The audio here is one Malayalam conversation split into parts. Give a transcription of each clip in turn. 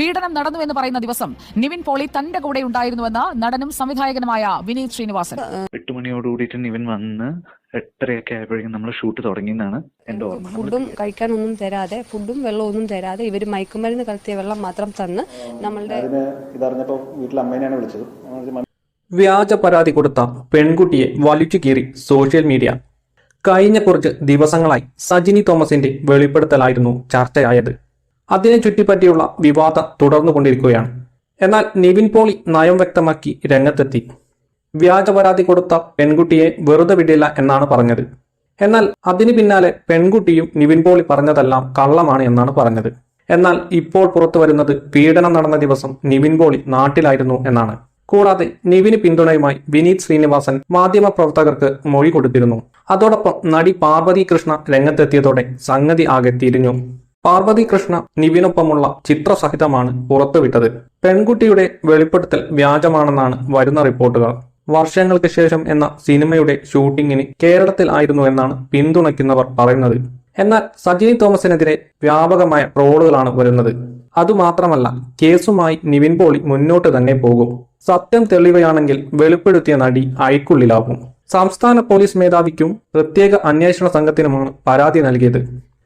പീഡനം നടന്നു എന്ന് പറയുന്ന ദിവസം നിവിൻ പോളി തന്റെ കൂടെ ഉണ്ടായിരുന്നുവെന്ന് നടനും സംവിധായകനുമായ വിനീത് ശ്രീനിവാസൻ. എട്ട് മണിയോട് കൂടിയിട്ട് നിവിൻ വന്ന് എട്ടരയൊക്കെ ആയപ്പോഴേക്കും നമ്മൾ ഷൂട്ട് തുടങ്ങിയെന്നാണ് എന്റെ ഓർമ്മ. ഫുഡും കഴിക്കാനൊന്നും തരാതെ ഫുഡും വെള്ളവും ഒന്നും തരാതെ ഇവർ മയക്കുമരുന്ന് കലർത്തിയ വെള്ളം മാത്രം തന്ന് നമ്മളുടെ ഇതറിഞ്ഞപ്പോൾ വീട്ടിൽ അമ്മേനെയാണ് വിളിച്ചത്. വ്യാജ പരാതി കൊടുത്ത പെൺകുട്ടിയെ വലിച്ചു കീറി സോഷ്യൽ മീഡിയ. കഴിഞ്ഞ കുറച്ച് ദിവസങ്ങളായി സജിനി തോമസിന്റെ വെളിപ്പെടുത്തലായിരുന്നു ചർച്ചയായത്. അതിനെ ചുറ്റിപ്പറ്റിയുള്ള വിവാദം തുടർന്നു കൊണ്ടിരിക്കുകയാണ്. എന്നാൽ നിവിൻ പോളി നയം വ്യക്തമാക്കി രംഗത്തെത്തി. വ്യാജ പരാതി കൊടുത്ത പെൺകുട്ടിയെ വെറുതെ വിടില്ല എന്നാണ് പറഞ്ഞത്. എന്നാൽ അതിനു പിന്നാലെ പെൺകുട്ടിയും നിവിൻ പോളി പറഞ്ഞതെല്ലാം കള്ളമാണ് എന്നാണ് പറഞ്ഞത്. എന്നാൽ ഇപ്പോൾ പുറത്തു വരുന്നത് പീഡനം നടന്ന ദിവസം നിവിൻ പോളി നാട്ടിലായിരുന്നു എന്നാണ്. കൂടാതെ നിവിന് പിന്തുണയുമായി വിനീത് ശ്രീനിവാസൻ മാധ്യമപ്രവർത്തകർക്ക് മൊഴി കൊടുത്തിരുന്നു. അതോടൊപ്പം നടി പാർവതി കൃഷ്ണ രംഗത്തെത്തിയതോടെ സംഗതി ആകെ തിരിഞ്ഞു. പാർവതി കൃഷ്ണ നിവിനൊപ്പമുള്ള ചിത്രസഹിതമാണ് പുറത്തുവിട്ടത്. പെൺകുട്ടിയുടെ വെളിപ്പെടുത്തൽ വ്യാജമാണെന്നാണ് വരുന്ന റിപ്പോർട്ടുകൾ. വർഷങ്ങൾക്ക് ശേഷം എന്ന സിനിമയുടെ ഷൂട്ടിങ്ങിന് കേരളത്തിൽ ആയിരുന്നു എന്നാണ് പിന്തുണയ്ക്കുന്നവർ പറയുന്നത്. എന്നാൽ സജിനി തോമസിനെതിരെ വ്യാപകമായ ട്രോളുകളാണ് വരുന്നത്. അതുമാത്രമല്ല കേസുമായി നിവിൻ പോളി മുന്നോട്ട് തന്നെ പോകും. സത്യം തെളിവയാണെങ്കിൽ വെളിപ്പെടുത്തിയ നടി അയക്കുള്ളിലാവും സംസ്ഥാന പോലീസ് മേധാവിക്കും പ്രത്യേക അന്വേഷണ സംഘത്തിനുമാണ് പരാതി നൽകിയത്.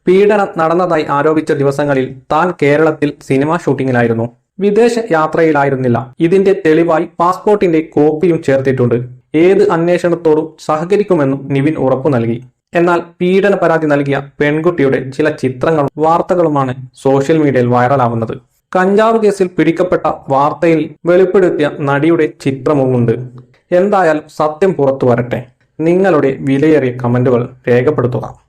പീഡനം നടന്നതായി ആരോപിച്ച ദിവസങ്ങളിൽ താൻ കേരളത്തിൽ സിനിമാ ഷൂട്ടിങ്ങിലായിരുന്നു. വിദേശ യാത്രയിലായിരുന്നില്ല. ഇതിന്റെ തെളിവായി പാസ്പോർട്ടിന്റെ കോപ്പിയും ചേർത്തിട്ടുണ്ട്. ഏത് അന്വേഷണത്തോടും സഹകരിക്കുമെന്നും നിവിൻ ഉറപ്പു നൽകി. എന്നാൽ പീഡന പരാതി നൽകിയ പെൺകുട്ടിയുടെ ചില ചിത്രങ്ങളും വാർത്തകളുമാണ് സോഷ്യൽ മീഡിയയിൽ വൈറലാവുന്നത്. കഞ്ചാവ് കേസിൽ പിടിക്കപ്പെട്ട വാർത്തയിൽ വെളിപ്പെടുത്തിയ നടിയുടെ ചിത്രവുമുണ്ട്. എന്തായാലും സത്യം പുറത്തു വരട്ടെ നിങ്ങളുടെ വിലയേറിയ കമന്റുകൾ രേഖപ്പെടുത്തുക.